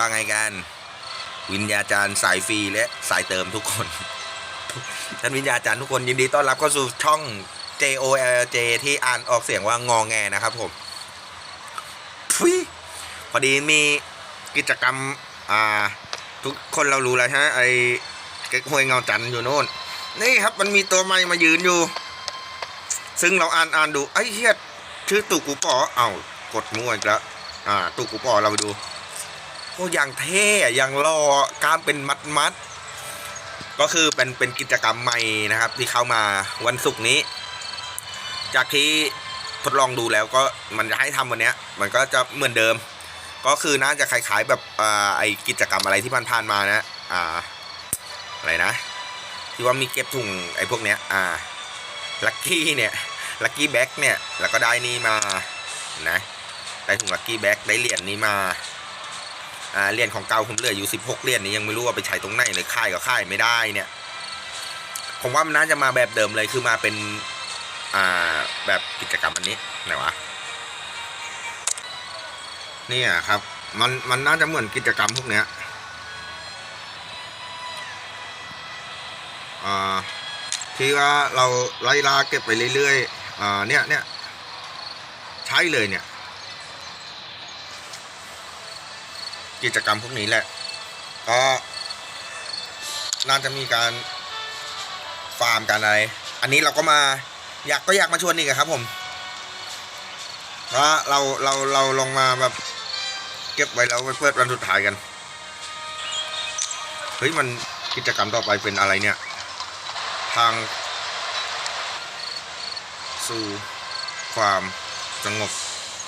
่าไงกัน วิญญาจารย์สายฟรีและสายเติมทุกคนท่านวิญญาจารย์ทุกคนยินดีต้อนรับเข้าสู่ช่อง J O L J ที่อ่านออกเสียงว่างอแงนะครับผมทุยพอดีมีกิจกรรม อ่า ทุกคนเรารู้แล้วฮะไอเก๊กฮวยเงาจันอยู่โน่น นี่ครับมันมีตัวใหม่มายืนอยู่ ซึ่งเราอ่านอ่านดูไอ้เฮียชื่อตุกกูปอเอ้ากดมั่วอีกแล้วอ่าตุกกูปอเราไปดู โอ้อย่างเท่อย่างรอกล้ามเป็นมัดมัดก็คือเป็นเป็นกิจกรรมใหม่นะครับ ที่เข้ามาวันศุกร์นี้ จากที่ทดลองดูแล้วก็มันจะให้ทำวันเนี้ยมันก็จะเหมือนเดิม ก็คือน่าจะคล้ายๆแบบอ่าไอกิจกรรมอะไรที่ผ่านๆมานะอ่าอะไรนะ ที่ว่ามีเก็บถุงไอ้พวกเนี้ยอ่าลัคกี้เนี่ยลัคกี้แบ็กเนี่ยแล้วก็ได้นี่มานะได้ถุงลัคกี้แบ็กได้เหรียญนี้มา อ่าเหรียญของเก่าผมเหลืออยู่ 16เหรียญนี้ยังไม่รู้ว่าไปใช้ตรงไหนเลยค่ายก็ค่ายไม่ได้เนี่ย ผมว่ามันน่าจะมาแบบเดิมเลยคือมาเป็น อ่าแบบกิจกรรมอันนี้ไหนวะเนี่ยครับ มันมันน่าจะเหมือนกิจกรรมพวกเนี้ยอ่าที่ว่าเราไล่ล่าเก็บไปเรื่อยๆอ่าเนี่ยเนี่ยใช่เลยเนี่ย กิจกรรมพวกนี้แหละก็น่าจะมีการฟาร์มกันอะไร อันนี้เราก็มาอยากก็อยากมาชวนอีกครับผมเพราะเราเราเราลงมาแบบเก็บไว้แล้วไปเปิดวันสุดท้ายกัน เฮ้ยมันกิจกรรมต่อไปเป็นอะไรเนี่ย ทาง สู่ความสงบ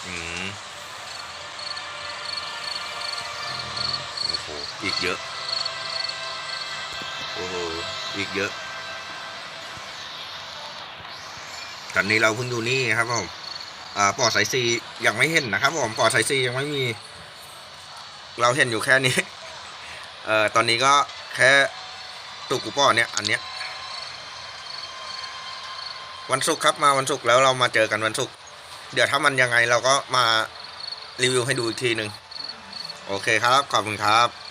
อืม อีกเยอะ โอ้โห อีกเยอะตอนนี้เราเพิ่งดูนี่ครับผมอ่าปอดสายซียังไม่เห็นนะครับผมปอดสายซียังไม่มี เราเห็นอยู่แค่นี้ เอ่อ ตอนนี้ก็แค่ตุกกูปอเนี่ย อันเนี้ย วันศุกร์ครับมาวันศุกร์แล้วเรามาเจอกันวันศุกร์ เดี๋ยวถ้ามันยังไงเราก็มารีวิวให้ดูอีกทีหนึ่งโอเคครับ ขอบคุณครับ